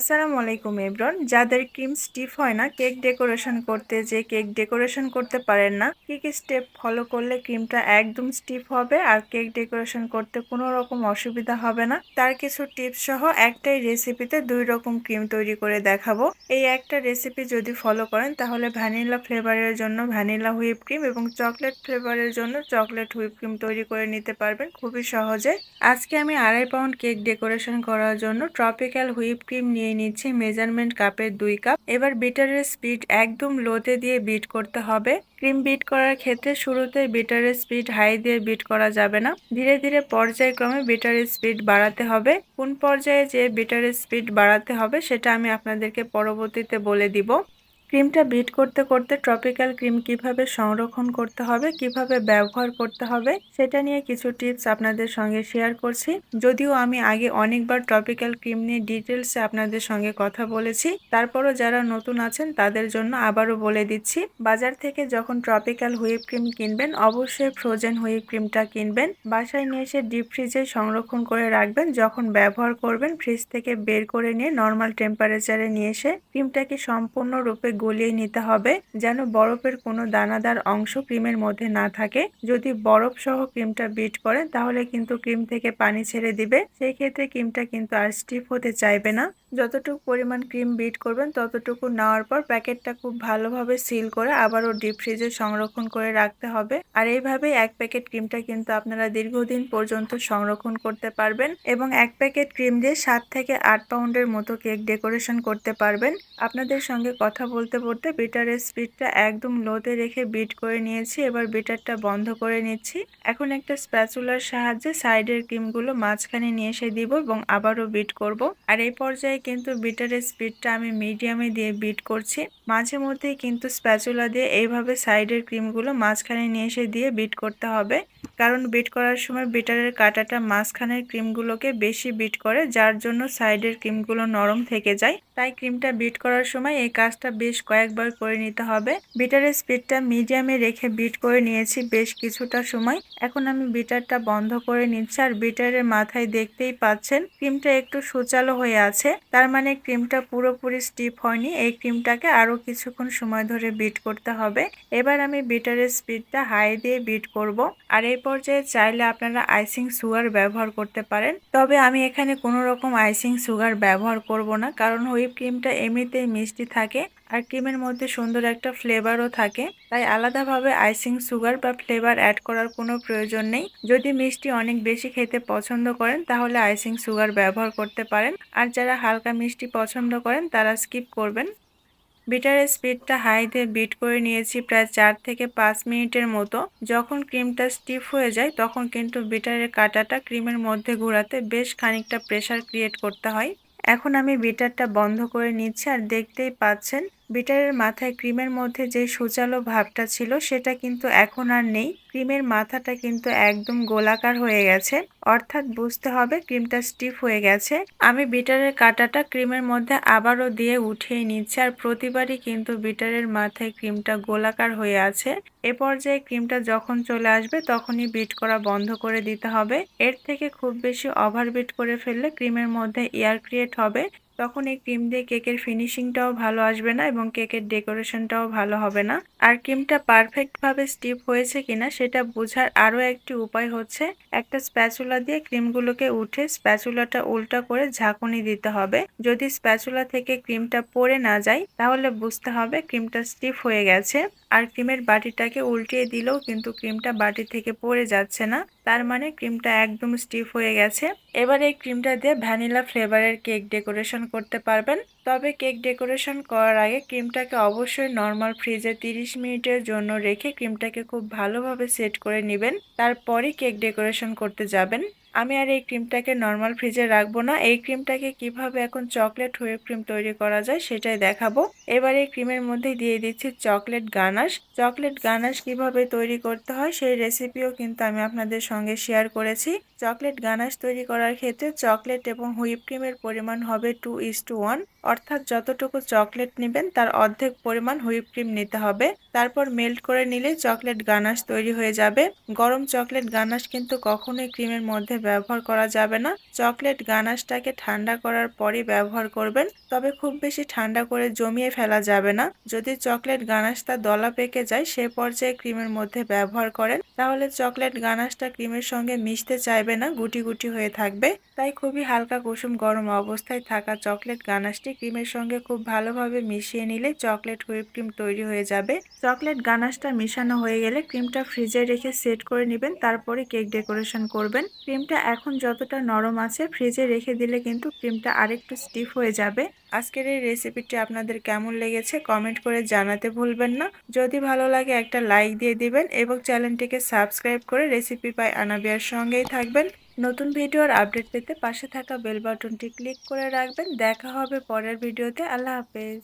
আসসালামু আলাইকুম এব্রন যাদের ক্রিম স্টিফ হয় না, কেক ডেকোরেশন করতে যে কেক ডেকোরেশন করতে পারেন না, কি কি স্টেপ ফলো করলে ক্রিমটা একদম স্টিফ হবে আর কেক ডেকোরেশন করতে কোনো রকম অসুবিধা হবে না? তার কিছু টিপস সহ একটাই রেসিপিতে দুই রকম ক্রিম তৈরি করে দেখাবো। এই একটা রেসিপি যদি ফলো করেন, তাহলে ভ্যানিলা ফ্লেভারের জন্য ভ্যানিলা হুইপ ক্রিম এবং চকলেট ফ্লেভারের জন্য চকলেট হুইপ ক্রিম তৈরি করে নিতে পারবেন খুবই সহজে। আজকে আমি আড়াই পাউন্ড কেক ডেকোরেশন করার জন্য ট্রপিক্যাল হুইপ ক্রিম নিয়ে নিচ্ছি মেজারমেন্ট কাপের দুই কাপ। এবার বিটারের স্পিড একদম লোতে দিয়ে বিট করতে হবে। ক্রিম বিট করার ক্ষেত্রে শুরুতে বিটারের স্পিড হাই দিয়ে বিট করা যাবে না। ধীরে ধীরে পর্যায়ক্রমে বিটারের স্পিড বাড়াতে হবে। কোন পর্যায়ে যে বিটারের স্পিড বাড়াতে হবে সেটা আমি আপনাদেরকে পরবর্তীতে বলে দিব। ক্রিমটা বিট করতে করতে ট্রপিক্যাল ক্রিম কীভাবে সংরক্ষণ করতে হবে, কীভাবে ব্যবহার করতে হবে, সেটা নিয়ে কিছু টিপস আপনাদের সঙ্গে শেয়ার করছি। যদিও আমি আগে অনেকবার ট্রপিক্যাল ক্রিম নিয়ে ডিটেলসে আপনাদের সঙ্গে কথা বলেছি, তারপরও যারা নতুন আছেন তাদের জন্য আবারও বলে দিচ্ছি, বাজার থেকে যখন ট্রপিক্যাল হুইপ ক্রিম কিনবেন, অবশ্যই ফ্রোজেন হুইপ ক্রিমটা কিনবেন। বাসায় নিয়ে এসে ডিপ ফ্রিজে সংরক্ষণ করে রাখবেন, যখন ব্যবহার করবেন, ফ্রিজ থেকে বের করে নিয়ে নর্মাল টেম্পারেচারে নিয়ে এসে ক্রিমটাকে সম্পূর্ণরূপে গলিয়ে নিতে হবে যেন বরফের কোনো দানাদার অংশ ক্রিমের মধ্যে না থাকে। যদি বরফ সহ ক্রিমটা বিট করেন তাহলে কিন্তু ক্রিম থেকে পানি ছেড়ে দিবে। সেই ক্ষেত্রে ক্রিমটা কিন্তু আর স্টিফ হতে চাইবে না। যতটুকু পরিমাণ ক্রিম বিট করবেন, ততটুকু নেওয়ার পর প্যাকেটটা খুব ভালোভাবে সিল করে আবারও ডিপ ফ্রিজে সংরক্ষণ করে রাখতে হবে। আর এইভাবে এক প্যাকেট ক্রিমটা কিন্তু আপনারা দীর্ঘদিন পর্যন্ত সংরক্ষণ করতে পারবেন এবং এক প্যাকেট ক্রিম দিয়ে সাত থেকে আট পাউন্ডের মতো কেক ডেকোরেশন করতে পারবেন। আপনাদের সঙ্গে কথা বলতে বলতে বিটারের স্পিডটা একদম লোতে রেখে বিট করে নিয়েছি, এবার বিটারটা বন্ধ করে নিচ্ছি। এখন একটা স্প্যাচুলার সাহায্যে সাইডের ক্রিমগুলো মাঝখানে নিয়ে এসে দিব এবং আবারও বিট করব। আর এই পর্যায়ে কিন্তু বিটারের স্পিডটা আমি মিডিয়ামে দিয়ে বিট করছি। মাঝে মধ্যেই কিন্তু স্প্যাচুলা দিয়ে এইভাবে সাইডের ক্রিমগুলো মাঝখানে নিয়ে এসে দিয়ে বিট করতে হবে। কারণ বিট করার সময় বিটারের কাটাটা মাঝখানের ক্রিমগুলোকে বেশি বিট করে, যার জন্য সাইডের ক্রিমগুলো নরম থেকে যায়। তাই ক্রিমটা বিট করার সময় এই কাজটা বেশ কয়েকবার করে নিতে হবে। বিটারের স্পিডটা মিডিয়ামে রেখে বিট করে নিয়েছি বেশ কিছুটা সময়। এখন আমি বিটারটা বন্ধ করে নিচ্ছি, আর বিটারের মাথায় দেখতেই পাচ্ছেন, ক্রিমটা একটু সুচালো হয়ে আছে। তার মানে ক্রিমটা পুরোপুরি স্টিপ হয়নি, এই ক্রিমটাকে আরও কিছুক্ষণ সময় ধরে বিট করতে হবে। এবার আমি বিটারের স্পিডটা হাই দিয়ে বিট করব। আর এই পর্যায়ে চাইলে আপনারা আইসিং সুগার ব্যবহার করতে পারেন। তবে আমি এখানে কোনো রকম আইসিং সুগার ব্যবহার করব না, কারণ হুইপ ক্রিমটা এমনিতেই মিষ্টি থাকে আর ক্রিমের মধ্যে সুন্দর একটা ফ্লেভারও থাকে। তাই আলাদাভাবে আইসিং সুগার বা ফ্লেভার অ্যাড করার কোনো প্রয়োজন নেই। যদি মিষ্টি অনেক বেশি খেতে পছন্দ করেন, তাহলে আইসিং সুগার ব্যবহার করতে পারেন। আর যারা হালকা মিষ্টি পছন্দ করেন, তারা স্কিপ করবেন। বিটারের স্পিডটা হাইতে বিট করে নিয়েছি প্রায় চার থেকে পাঁচ মিনিটের মতো। যখন ক্রিমটা স্টিফ হয়ে যায়, তখন কিন্তু বিটারের কাটাটা ক্রিমের মধ্যে ঘোরাতে বেশ খানিকটা প্রেশার ক্রিয়েট করতে হয়। এখন আমি বিটারটা বন্ধ করে নিচ্ছি আর দেখতেই পাচ্ছেন বিটারের মাথায় ক্রিমের মধ্যে যে সুচালো ভাবটা ছিল, সেটা কিন্তু এখন আর নেই। ক্রিমের মাথাটা কিন্তু একদম গোলাকার হয়ে গেছে। অর্থাৎ বুঝতে হবে ক্রিমটা স্টিফ হয়ে গেছে। আমি বিটারের কাটাটা ক্রিমের মধ্যে আবারও দিয়ে উঠিয়ে নিচ্ছি আর প্রতিবারই কিন্তু বিটারের মাথায় ক্রিমটা গোলাকার হয়ে আছে। এ পর্যায়ে ক্রিমটা যখন চলে আসবে, তখনই বিট করা বন্ধ করে দিতে হবে। এর থেকে খুব বেশি ওভার বিট করে ফেললে ক্রিমের মধ্যে এয়ার ক্রিয়েট হবে। তখন এই ক্রিম দিয়ে কেকের ফিনিশিংটাও ভালো আসবে না এবং কেকের ডেকোরেশনটাও ভালো হবে না। আর ক্রিমটা পারফেক্টভাবে স্টিপ হয়েছে কিনা সেটা বোঝার আরও একটি উপায় হচ্ছে, একটা স্প্যাচুলা দিয়ে ক্রিমগুলোকে উঠে স্প্যাচুলাটা উল্টা করে ঝাঁকুনি দিতে হবে। যদি স্প্যাচুলা থেকে ক্রিমটা পড়ে না যায়, তাহলে বুঝতে হবে ক্রিমটা স্টিফ হয়ে গেছে। আর ক্রিমের বাটিটাকে উল্টিয়ে দিলেও কিন্তু ক্রিমটা বাটি থেকে পড়ে যাচ্ছে না। তার মানে ক্রিমটা একদম স্টিফ হয়ে গেছে। এবার এই ক্রিমটা দিয়ে ভ্যানিলা ফ্লেভারের কেক ডেকোরেশন করতে পারবেন। তবে কেক ডেকোরেশন করার আগে ক্রিমটাকে অবশ্যই নর্মাল ফ্রিজে 30 মিনিটের জন্য রেখে ক্রিমটাকে খুব ভালোভাবে সেট করে নেবেন। তারপরই কেক ডেকোরেশন করতে যাবেন। আমি আর এই ক্রিমটাকে নর্মাল ফ্রিজে রাখব না। এই ক্রিমটাকে কীভাবে এখন চকলেট হুইপ ক্রিম তৈরি করা যায় সেটাই দেখাবো। এবার এই ক্রিমের মধ্যে দিয়ে দিচ্ছি চকলেট গানাস চকলেট গানাশ কীভাবে তৈরি করতে হয় সেই রেসিপিও কিন্তু আমি আপনাদের সঙ্গে শেয়ার করেছি। চকলেট গানাশ তৈরি করার ক্ষেত্রে চকলেট এবং হুইপ ক্রিমের পরিমাণ হবে টু ইস টু ওয়ান অর্থাৎ যতটুকু চকলেট নেবেন তার অর্ধেক পরিমাণ হুইপ ক্রিম নিতে হবে। তারপর মেল্ট করে নিলে চকলেট গানাশ তৈরি হয়ে যাবে। গরম চকলেট গানাশ কিন্তু কখনোই ক্রিমের মধ্যে ব্যবহার করা যাবে না। চকলেট গানাশটাকে ঠান্ডা করার পরই ব্যবহার করবেন, তবে খুব বেশি ঠান্ডা করে জমিয়ে ফেলা যাবে না। যদি চকলেট গানাশটা দলা পেকে যায়, সে পর্যায়ে ক্রিমের মধ্যে ব্যবহার করেন, তাহলে চকলেট গানাশটা ক্রিমের সঙ্গে মিশতে চাইবে না, গুটি গুটি হয়ে থাকবে। তাই খুবই হালকা কুসুম গরম অবস্থায় থাকা চকলেট গানাশটি ক্রিমের সঙ্গে খুব ভালোভাবে মিশিয়ে নিলে চকলেট হুইপ ক্রিম তৈরি হয়ে যাবে। চকলেট গানাশটা মিশানো হয়ে গেলে ক্রিমটা ফ্রিজে রেখে সেট করে নেবেন, তারপরে কেক ডেকোরেশন করবেন। ক্রিমটা এখন যতটা নরম আছে, ফ্রিজে রেখে দিলে কিন্তু ক্রিমটা আরেকটু স্টিফ হয়ে যাবে। আজকের এই রেসিপিটি আপনাদের কেমন লেগেছে কমেন্ট করে জানাতে ভুলবেন না। যদি ভালো লাগে একটা লাইক দিয়ে দিবেন এবং চ্যানেলটিকে সাবস্ক্রাইব করে রেসিপি পাই আনাবিয়ার সঙ্গেই থাকবেন। নতুন ভিডিওর আপডেট পেতে পাশে থাকা বেল বাটনটি ক্লিক করে রাখবেন। দেখা হবে পরের ভিডিওতে আল্লাহ হাফেজ।